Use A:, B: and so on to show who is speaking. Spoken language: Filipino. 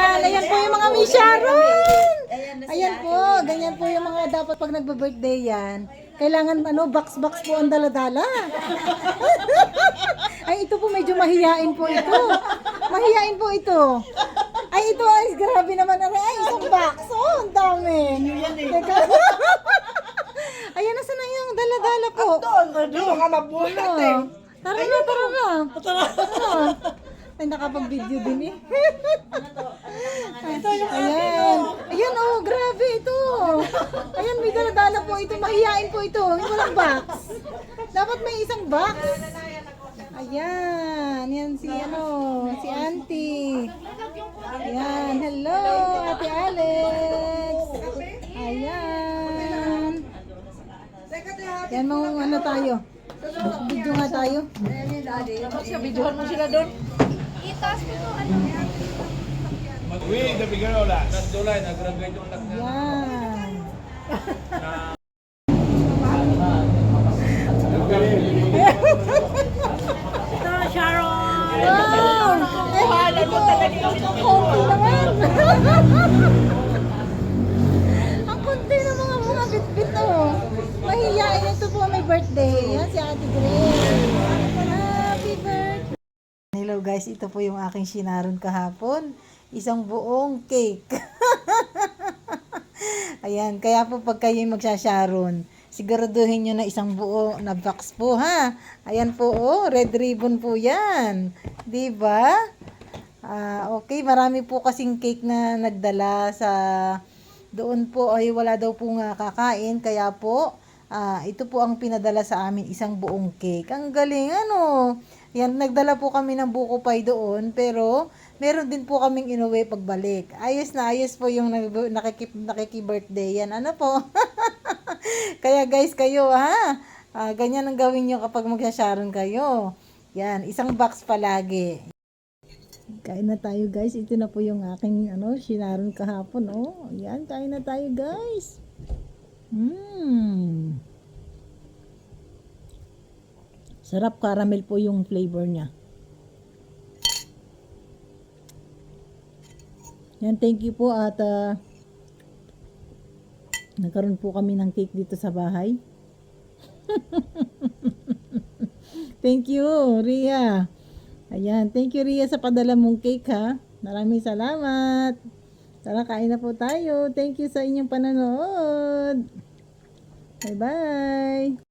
A: Ayan po yung mga Miss Sharon! Ayan po, ganyan po yung mga dapat pag nagbe-birthday yan. Kailangan ano, box-box po ang daladala. Ay, ito po medyo mahiyain po ito. Mahiyain po ito. Ay, ito ay grabe naman. Ay, isang box. Oh, ang dami. Teka. Ayan, nasa na yung daladala po?
B: Ano ka mabuhat eh.
A: Ano? Tara na, tara na. Tara na. Ay, nakapag-video din eh.
B: Ito yung
A: Ayan. Ayan, oh, grabe ito. Ayan, may daladala po ito. Mahihain po ito. Walang box. Dapat may isang box. Ayan. Yan si ano, si Auntie. Ayan. Hello, Ate Alex. Ayan. Yan, mga ano tayo. Video nga tayo.
B: Sa videohan mo sila doon.
C: Uy, nabigyan wala. Nagdulay, nag-graduate yung anak niya.
A: Ayan.
B: Ito, Sharon!
A: Wow!
B: Pahalan mo talaga yung
A: Konti naman. Ang konti ng mga mga bit-bit oh. Mahihiyain ito po may birthday. Yan si Ate Grace. Happy birthday. Hello guys, ito po yung aking sinaron kahapon. Isang buong cake. Ayan, kaya po pag kayo magsasharon, siguraduhin nyo na isang buo na box po ha. Ayan po oh, red ribbon po yan. ba? Ah, okay, marami po kasing cake na nagdala sa doon po ay wala daw po nga kakain kaya po ah, ito po ang pinadala sa amin isang buong cake. Ang galing ano. Yan nagdala po kami ng buko pie doon pero meron din po kaming inuwi pagbalik. Ayos na ayos po yung nag- nakiki nakiki birthday yan. Ano po? kaya guys kayo ha. Ah, ganyan ang gawin nyo kapag magsasharon kayo. Yan, isang box palagi. Kain na tayo guys. Ito na po yung aking ano, sinaron kahapon. Oh, yan, kain na tayo guys. Hmm. Sarap caramel po yung flavor niya. Yan, thank you po at ah, nagkaroon po kami ng cake dito sa bahay. thank you, Ria. Ayan, thank you Ria sa padala mong cake ha. Maraming salamat. Tara, kain na po tayo. Thank you sa inyong panonood. Bye-bye.